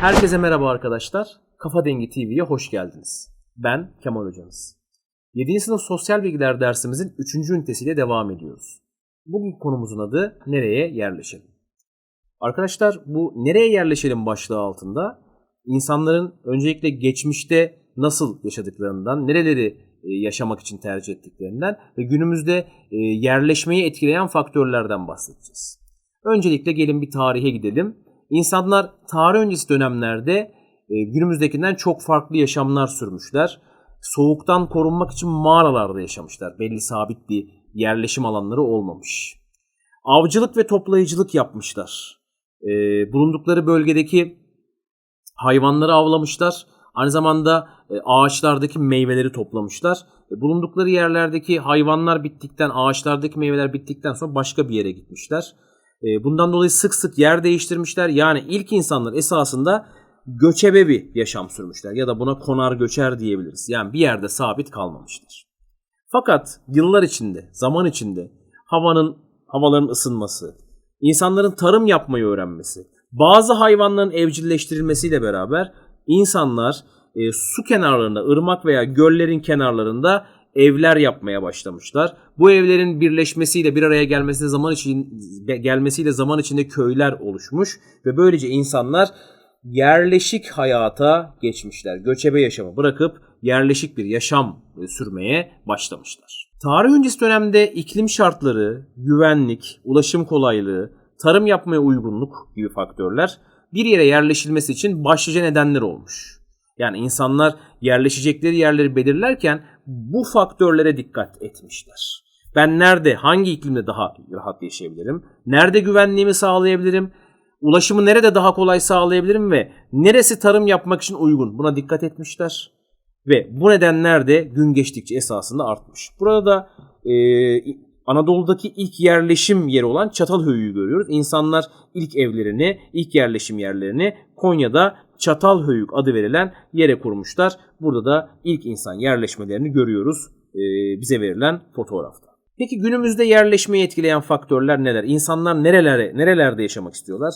Herkese merhaba arkadaşlar. Kafa Dengi TV'ye hoş geldiniz. Ben Kemal Hocanız. 7. sınıf sosyal bilgiler dersimizin 3. ünitesiyle devam ediyoruz. Bugün konumuzun adı nereye yerleşelim? Arkadaşlar bu nereye yerleşelim başlığı altında insanların öncelikle geçmişte nasıl yaşadıklarından, nereleri e, yaşamak için tercih ettiklerinden ve günümüzde e, yerleşmeyi etkileyen faktörlerden bahsedeceğiz. Öncelikle gelin bir tarihe gidelim. İnsanlar tarih öncesi dönemlerde e, günümüzdekinden çok farklı yaşamlar sürmüşler. Soğuktan korunmak için mağaralarda yaşamışlar. Belli sabit bir yerleşim alanları olmamış. Avcılık ve toplayıcılık yapmışlar. E, bulundukları bölgedeki hayvanları avlamışlar. Aynı zamanda e, ağaçlardaki meyveleri toplamışlar. Bulundukları yerlerdeki hayvanlar bittikten, ağaçlardaki meyveler bittikten sonra başka bir yere gitmişler. E, bundan dolayı sık sık yer değiştirmişler. Yani ilk insanlar esasında göçebe bir yaşam sürmüşler ya da buna konar göçer diyebiliriz. Yani bir yerde sabit kalmamışlar. Fakat yıllar içinde, zaman içinde havanın havaların ısınması, insanların tarım yapmayı öğrenmesi, bazı hayvanların evcilleştirilmesiyle beraber insanlar e, su kenarlarında, ırmak veya göllerin kenarlarında evler yapmaya başlamışlar. Bu evlerin birleşmesiyle bir araya gelmesiyle zaman için gelmesiyle zaman içinde köyler oluşmuş ve böylece insanlar yerleşik hayata geçmişler. Göçebe yaşamı bırakıp yerleşik bir yaşam sürmeye başlamışlar. Tarih öncesi dönemde iklim şartları, güvenlik, ulaşım kolaylığı, tarım yapmaya uygunluk gibi faktörler bir yere yerleşilmesi için başlıca nedenler olmuş. Yani insanlar yerleşecekleri yerleri belirlerken bu faktörlere dikkat etmişler. Ben nerede, hangi iklimde daha rahat yaşayabilirim? Nerede güvenliğimi sağlayabilirim? Ulaşımı nerede daha kolay sağlayabilirim ve neresi tarım yapmak için uygun? Buna dikkat etmişler. Ve bu nedenler de gün geçtikçe esasında artmış. Burada da e, Anadolu'daki ilk yerleşim yeri olan Çatalhöyük'ü görüyoruz. İnsanlar ilk evlerini, ilk yerleşim yerlerini Konya'da Çatalhöyük adı verilen yere kurmuşlar. Burada da ilk insan yerleşmelerini görüyoruz e, bize verilen fotoğrafta. Peki günümüzde yerleşmeyi etkileyen faktörler neler? İnsanlar nerelere, nerelerde yaşamak istiyorlar?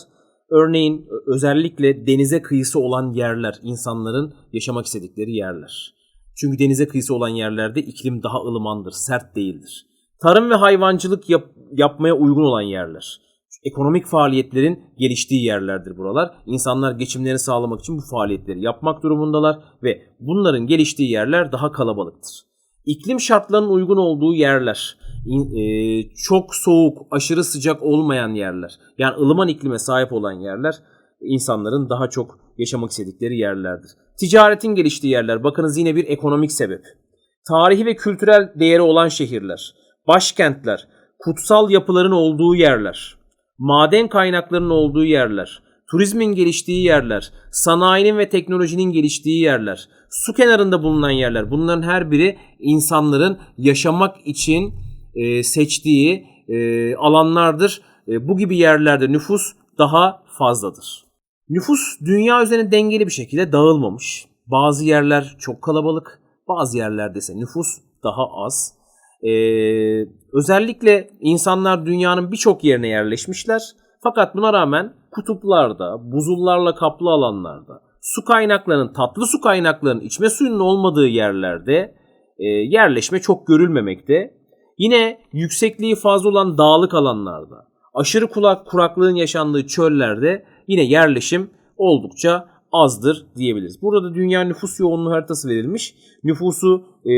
Örneğin özellikle denize kıyısı olan yerler insanların yaşamak istedikleri yerler. Çünkü denize kıyısı olan yerlerde iklim daha ılımandır, sert değildir. Tarım ve hayvancılık yap, yapmaya uygun olan yerler. Ekonomik faaliyetlerin geliştiği yerlerdir buralar. İnsanlar geçimlerini sağlamak için bu faaliyetleri yapmak durumundalar ve bunların geliştiği yerler daha kalabalıktır. İklim şartlarının uygun olduğu yerler, çok soğuk, aşırı sıcak olmayan yerler, yani ılıman iklime sahip olan yerler insanların daha çok yaşamak istedikleri yerlerdir. Ticaretin geliştiği yerler, bakınız yine bir ekonomik sebep. Tarihi ve kültürel değeri olan şehirler, başkentler, kutsal yapıların olduğu yerler, maden kaynaklarının olduğu yerler, turizmin geliştiği yerler, sanayinin ve teknolojinin geliştiği yerler, su kenarında bulunan yerler bunların her biri insanların yaşamak için e, seçtiği e, alanlardır. E, bu gibi yerlerde nüfus daha fazladır. Nüfus dünya üzerine dengeli bir şekilde dağılmamış. Bazı yerler çok kalabalık, bazı yerlerde ise nüfus daha az. Ee, özellikle insanlar dünyanın birçok yerine yerleşmişler. Fakat buna rağmen kutuplarda, buzullarla kaplı alanlarda, su kaynaklarının, tatlı su kaynaklarının içme suyunun olmadığı yerlerde e, yerleşme çok görülmemekte. Yine yüksekliği fazla olan dağlık alanlarda, aşırı kulak kuraklığın yaşandığı çöllerde yine yerleşim oldukça azdır diyebiliriz. Burada da dünya nüfus yoğunluğu haritası verilmiş. Nüfusu e,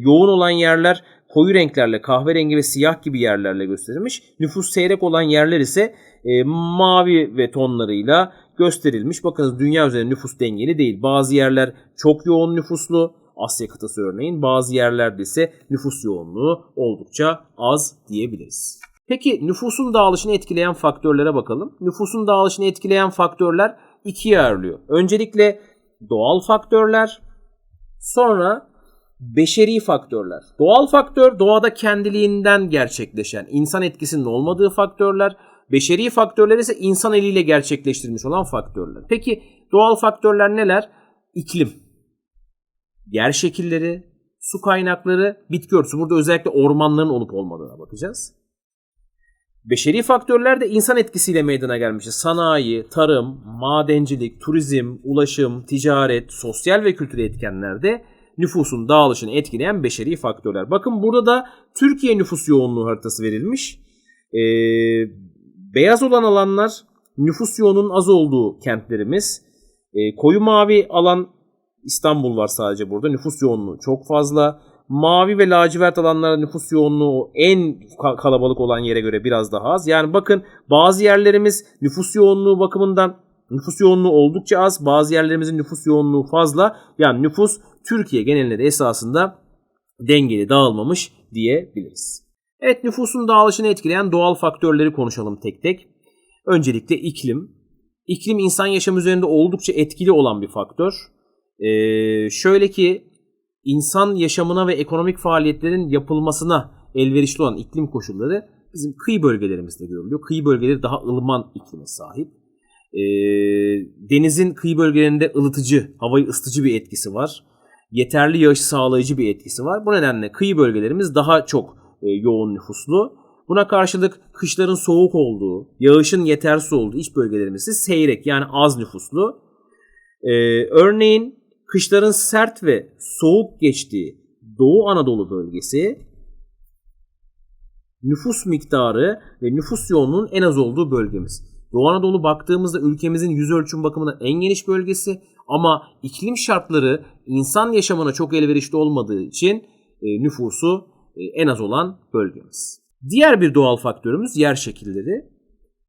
yoğun olan yerler koyu renklerle kahverengi ve siyah gibi yerlerle gösterilmiş. Nüfus seyrek olan yerler ise e, mavi ve tonlarıyla gösterilmiş. Bakınız dünya üzerinde nüfus dengeli değil. Bazı yerler çok yoğun nüfuslu. Asya kıtası örneğin. Bazı yerlerde ise nüfus yoğunluğu oldukça az diyebiliriz. Peki nüfusun dağılışını etkileyen faktörlere bakalım. Nüfusun dağılışını etkileyen faktörler ikiye ayrılıyor. Öncelikle doğal faktörler, sonra beşeri faktörler. Doğal faktör doğada kendiliğinden gerçekleşen, insan etkisinin olmadığı faktörler. Beşeri faktörler ise insan eliyle gerçekleştirilmiş olan faktörler. Peki doğal faktörler neler? İklim, yer şekilleri, su kaynakları, bitki örtüsü. Burada özellikle ormanların olup olmadığına bakacağız. Beşeri faktörler de insan etkisiyle meydana gelmiştir. Sanayi, tarım, madencilik, turizm, ulaşım, ticaret, sosyal ve kültürel etkenlerde nüfusun dağılışını etkileyen beşeri faktörler. Bakın burada da Türkiye nüfus yoğunluğu haritası verilmiş. Ee, beyaz olan alanlar nüfus yoğunluğunun az olduğu kentlerimiz. Ee, koyu mavi alan İstanbul var sadece burada. Nüfus yoğunluğu çok fazla. Mavi ve lacivert alanlarda nüfus yoğunluğu en kalabalık olan yere göre biraz daha az. Yani bakın bazı yerlerimiz nüfus yoğunluğu bakımından nüfus yoğunluğu oldukça az. Bazı yerlerimizin nüfus yoğunluğu fazla. Yani nüfus Türkiye genelinde de esasında dengeli dağılmamış diyebiliriz. Evet nüfusun dağılışını etkileyen doğal faktörleri konuşalım tek tek. Öncelikle iklim. İklim insan yaşamı üzerinde oldukça etkili olan bir faktör. Ee, şöyle ki insan yaşamına ve ekonomik faaliyetlerin yapılmasına elverişli olan iklim koşulları bizim kıyı bölgelerimizde görülüyor. Kıyı bölgeleri daha ılıman iklime sahip. E, denizin kıyı bölgelerinde ılıtıcı, havayı ısıtıcı bir etkisi var. Yeterli yağış sağlayıcı bir etkisi var. Bu nedenle kıyı bölgelerimiz daha çok e, yoğun nüfuslu. Buna karşılık kışların soğuk olduğu, yağışın yetersiz olduğu iç bölgelerimiz ise seyrek yani az nüfuslu. Ee, örneğin kışların sert ve soğuk geçtiği Doğu Anadolu bölgesi nüfus miktarı ve nüfus yoğunluğunun en az olduğu bölgemiz. Doğu Anadolu baktığımızda ülkemizin yüz ölçüm bakımından en geniş bölgesi ama iklim şartları insan yaşamına çok elverişli olmadığı için e, nüfusu e, en az olan bölgemiz. Diğer bir doğal faktörümüz yer şekilleri.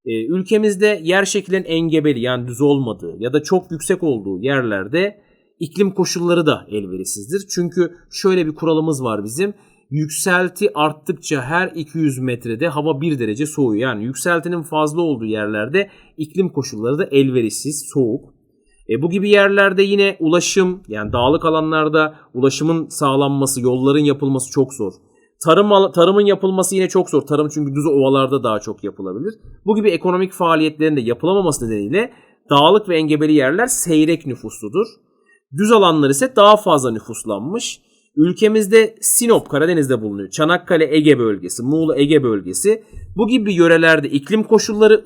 E, ülkemizde yer şekillerinin engebeli yani düz olmadığı ya da çok yüksek olduğu yerlerde iklim koşulları da elverişsizdir. Çünkü şöyle bir kuralımız var bizim. Yükselti arttıkça her 200 metrede hava 1 derece soğuyor. Yani yükseltinin fazla olduğu yerlerde iklim koşulları da elverişsiz, soğuk. E, bu gibi yerlerde yine ulaşım yani dağlık alanlarda ulaşımın sağlanması, yolların yapılması çok zor. Tarım tarımın yapılması yine çok zor. Tarım çünkü düz ovalarda daha çok yapılabilir. Bu gibi ekonomik faaliyetlerin de yapılamaması nedeniyle dağlık ve engebeli yerler seyrek nüfusludur. Düz alanlar ise daha fazla nüfuslanmış. Ülkemizde Sinop Karadeniz'de bulunuyor. Çanakkale Ege bölgesi, Muğla Ege bölgesi. Bu gibi yörelerde iklim koşulları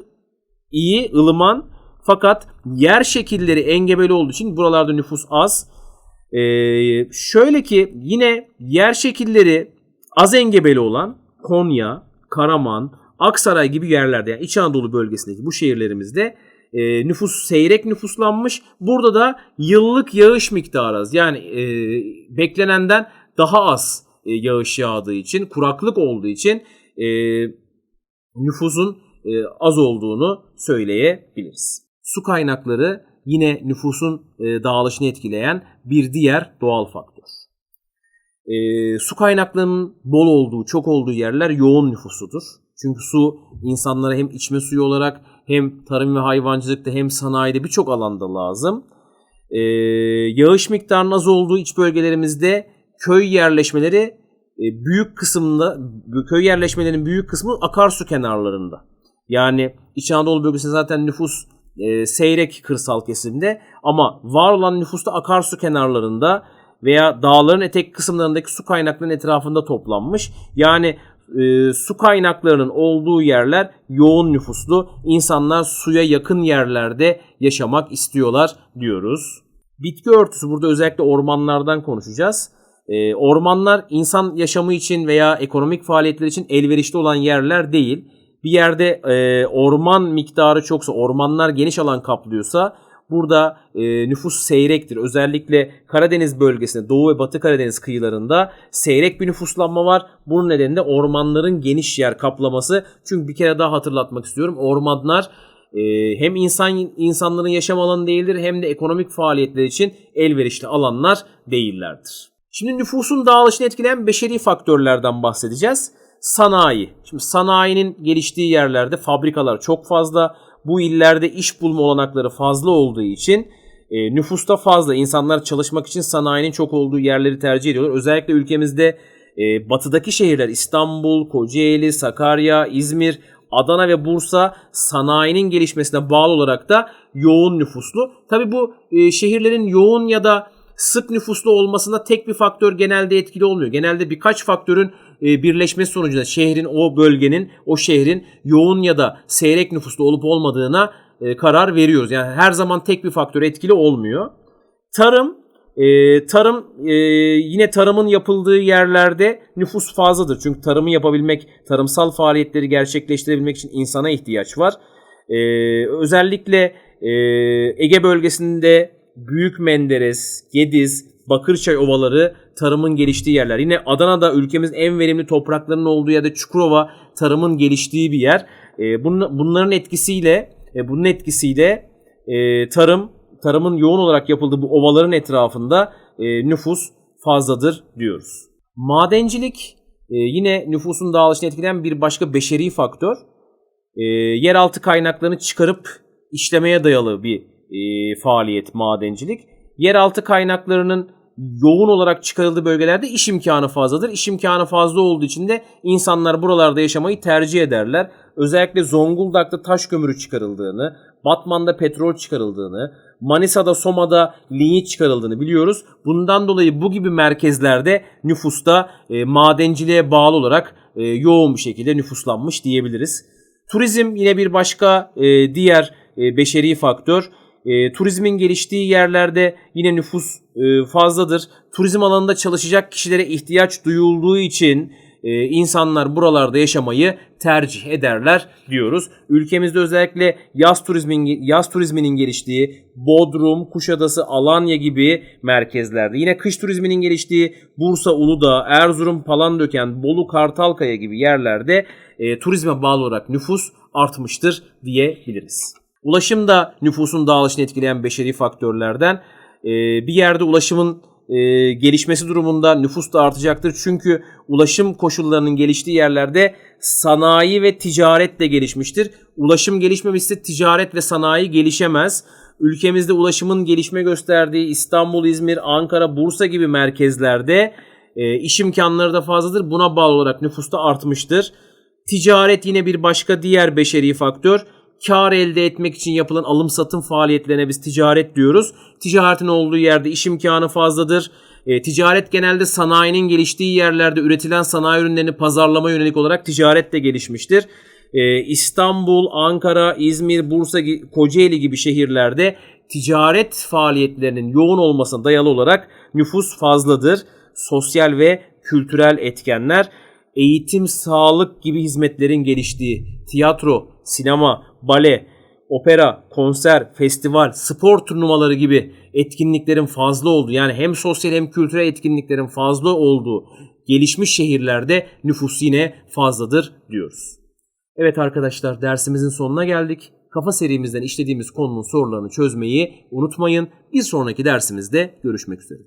iyi, ılıman fakat yer şekilleri engebeli olduğu için buralarda nüfus az. Ee, şöyle ki yine yer şekilleri az engebeli olan Konya, Karaman, Aksaray gibi yerlerde yani İç Anadolu bölgesindeki bu şehirlerimizde e, nüfus seyrek nüfuslanmış. Burada da yıllık yağış miktarı az. Yani e, beklenenden daha az e, yağış yağdığı için, kuraklık olduğu için e, nüfusun e, az olduğunu söyleyebiliriz. Su kaynakları yine nüfusun e, dağılışını etkileyen bir diğer doğal faktör. E, su kaynaklarının bol olduğu, çok olduğu yerler yoğun nüfusudur. Çünkü su insanlara hem içme suyu olarak hem tarım ve hayvancılıkta hem sanayide birçok alanda lazım. Ee, yağış miktarının az olduğu iç bölgelerimizde köy yerleşmeleri e, büyük kısımda köy yerleşmelerinin büyük kısmı akarsu kenarlarında. Yani İç Anadolu bölgesinde zaten nüfus e, seyrek kırsal kesimde ama var olan nüfus da akarsu kenarlarında veya dağların etek kısımlarındaki su kaynaklarının etrafında toplanmış. Yani e, su kaynaklarının olduğu yerler yoğun nüfuslu. İnsanlar suya yakın yerlerde yaşamak istiyorlar diyoruz. Bitki örtüsü burada özellikle ormanlardan konuşacağız. E, ormanlar insan yaşamı için veya ekonomik faaliyetler için elverişli olan yerler değil. Bir yerde e, orman miktarı çoksa, ormanlar geniş alan kaplıyorsa Burada e, nüfus seyrektir. Özellikle Karadeniz bölgesinde, Doğu ve Batı Karadeniz kıyılarında seyrek bir nüfuslanma var. Bunun nedeni de ormanların geniş yer kaplaması. Çünkü bir kere daha hatırlatmak istiyorum. Ormanlar e, hem insan insanların yaşam alanı değildir hem de ekonomik faaliyetler için elverişli alanlar değillerdir. Şimdi nüfusun dağılışını etkileyen beşeri faktörlerden bahsedeceğiz. Sanayi. Şimdi sanayinin geliştiği yerlerde fabrikalar çok fazla bu illerde iş bulma olanakları fazla olduğu için e, nüfusta fazla. insanlar çalışmak için sanayinin çok olduğu yerleri tercih ediyorlar. Özellikle ülkemizde e, batıdaki şehirler İstanbul, Kocaeli, Sakarya, İzmir, Adana ve Bursa sanayinin gelişmesine bağlı olarak da yoğun nüfuslu. Tabi bu e, şehirlerin yoğun ya da sık nüfuslu olmasında tek bir faktör genelde etkili olmuyor. Genelde birkaç faktörün e, birleşmesi sonucunda şehrin o bölgenin o şehrin yoğun ya da seyrek nüfuslu olup olmadığına e, karar veriyoruz. Yani her zaman tek bir faktör etkili olmuyor. Tarım e, tarım e, yine tarımın yapıldığı yerlerde nüfus fazladır. Çünkü tarımı yapabilmek, tarımsal faaliyetleri gerçekleştirebilmek için insana ihtiyaç var. E, özellikle e, Ege bölgesinde Büyük Menderes, Gediz, Bakırçay ovaları tarımın geliştiği yerler. Yine Adana'da ülkemizin en verimli topraklarının olduğu yerde Çukurova tarımın geliştiği bir yer. E, bunun, bunların etkisiyle e, bunun etkisiyle e, tarım tarımın yoğun olarak yapıldığı bu ovaların etrafında e, nüfus fazladır diyoruz. Madencilik e, yine nüfusun dağılışını etkileyen bir başka beşeri faktör. E, yeraltı kaynaklarını çıkarıp işlemeye dayalı bir e, faaliyet madencilik. Yeraltı kaynaklarının yoğun olarak çıkarıldığı bölgelerde iş imkanı fazladır. İş imkanı fazla olduğu için de insanlar buralarda yaşamayı tercih ederler. Özellikle Zonguldak'ta taş kömürü çıkarıldığını, Batman'da petrol çıkarıldığını, Manisa'da, Soma'da linyit çıkarıldığını biliyoruz. Bundan dolayı bu gibi merkezlerde nüfusta e, madenciliğe bağlı olarak e, yoğun bir şekilde nüfuslanmış diyebiliriz. Turizm yine bir başka e, diğer e, beşeri faktör. E, turizmin geliştiği yerlerde yine nüfus e, fazladır. Turizm alanında çalışacak kişilere ihtiyaç duyulduğu için e, insanlar buralarda yaşamayı tercih ederler diyoruz. Ülkemizde özellikle yaz turizmin yaz turizminin geliştiği Bodrum, Kuşadası, Alanya gibi merkezlerde, yine kış turizminin geliştiği Bursa, Uludağ, Erzurum, Palandöken, Bolu, Kartalkaya gibi yerlerde e, turizme bağlı olarak nüfus artmıştır diyebiliriz. Ulaşım da nüfusun dağılışını etkileyen beşeri faktörlerden. E, bir yerde ulaşımın e, gelişmesi durumunda nüfus da artacaktır. Çünkü ulaşım koşullarının geliştiği yerlerde sanayi ve ticaret de gelişmiştir. Ulaşım gelişmemişse ticaret ve sanayi gelişemez. Ülkemizde ulaşımın gelişme gösterdiği İstanbul, İzmir, Ankara, Bursa gibi merkezlerde e, iş imkanları da fazladır. Buna bağlı olarak nüfus da artmıştır. Ticaret yine bir başka diğer beşeri faktör kar elde etmek için yapılan alım satım faaliyetlerine biz ticaret diyoruz. Ticaretin olduğu yerde iş imkanı fazladır. E, ticaret genelde sanayinin geliştiği yerlerde üretilen sanayi ürünlerini pazarlama yönelik olarak ticaret de gelişmiştir. E, İstanbul, Ankara, İzmir, Bursa, Kocaeli gibi şehirlerde ticaret faaliyetlerinin yoğun olmasına dayalı olarak nüfus fazladır. Sosyal ve kültürel etkenler eğitim, sağlık gibi hizmetlerin geliştiği, tiyatro, sinema, bale, opera, konser, festival, spor turnuvaları gibi etkinliklerin fazla olduğu yani hem sosyal hem kültürel etkinliklerin fazla olduğu gelişmiş şehirlerde nüfus yine fazladır diyoruz. Evet arkadaşlar dersimizin sonuna geldik. Kafa serimizden işlediğimiz konunun sorularını çözmeyi unutmayın. Bir sonraki dersimizde görüşmek üzere.